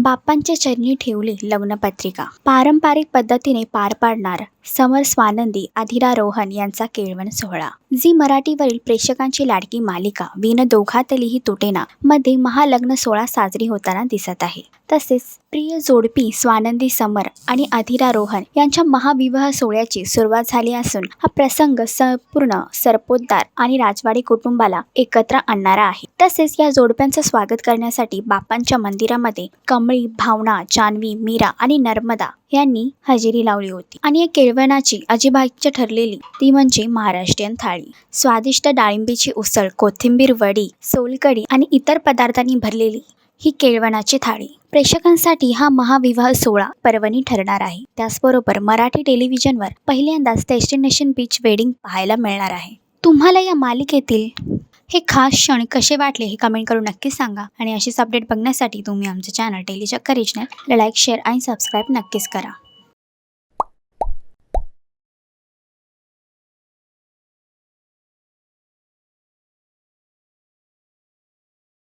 बाप्पांच्या चरणी ठेवली लग्नपत्रिका. पारंपरिक पद्धतीने पार पाडणार समर स्वानंदी अधिरा रोहन यांचा केळवण सोहळा. जी मराठीवरील प्रेक्षकांची लाडकी मालिका विन दोघातलीही तुटेना मध्ये महालग्न सोहळा साजरी होताना दिसत आहे. तसेच प्रिय जोडपी स्वानंदी समर आणि अधिरा रोहन यांच्या महाविवाह सोहळ्याची सुरुवात झाली असून हा प्रसंग संपूर्ण सरपोतदार आणि राजवाडी कुटुंबाला एकत्र आणणारा आहे. तसेच या जोडप्यांचं स्वागत करण्यासाठी बापांच्या मंदिरामध्ये कमळी भावना जान्हवी मीरा आणि नर्मदा यांनी हजेरी लावली होती आणि या केळवणाची अजिबाईच्या ठरलेली. ती म्हणजे महाराष्ट्रीयन थाळी. स्वादिष्ट डाळिंबीची उसळ कोथिंबीर वडी सोलकडी आणि इतर पदार्थांनी भरलेली ही केळवणाची थाळी. प्रेक्षकांसाठी हा महाविवाह सोहळा पर्वणी ठरणार आहे. त्याचबरोबर मराठी टेलिव्हिजनवर पहिल्यांदाच डेस्टिनेशन बीच वेडिंग पाहायला मिळणार आहे. तुम्हाला या मालिकेतील हे खास क्षण कसे वाटले हे कमेंट करून नक्कीच सांगा. आणि अशीच अपडेट बघण्यासाठी तुम्ही आमचं channel Telichakkar regional like share आणि सबस्क्राईब नक्कीच करा.